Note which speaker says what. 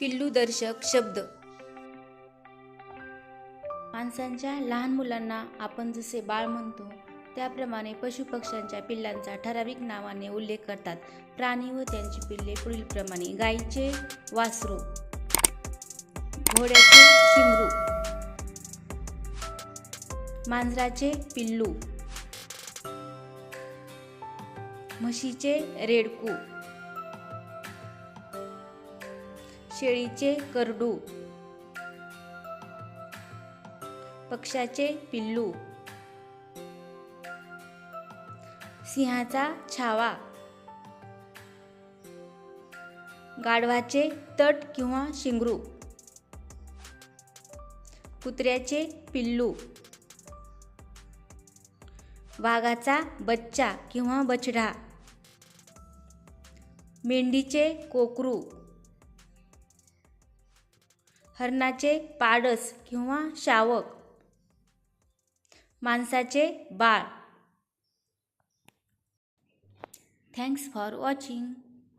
Speaker 1: पिल्लूदर्शक शब्द. माणसांच्या लहान मुलांना आपण जसे बाळ म्हणतो त्याप्रमाणे पशुपक्ष्यांच्या पिल्लांचा ठराविक नावाने उल्लेख करतात. प्राणी व त्यांची पिल्ले पुढीलप्रमाणे गाईचे वासरू. घोड्याचे शिमरू. मांजराचे पिल्लू. म्हशीचे रेडकू. शेळीचे करडू. पक्षाचे पिल्लू. सिंहाचा छावा. गाढवाचे तट किंवा शिंगरू. कुत्र्याचे पिल्लू. वाघाचा बच्चा किंवा बछडा. मेंढीचे कोकरू. हरणाचे पाडस किंवा शावक. माणसाचे बाळ. Thanks for watching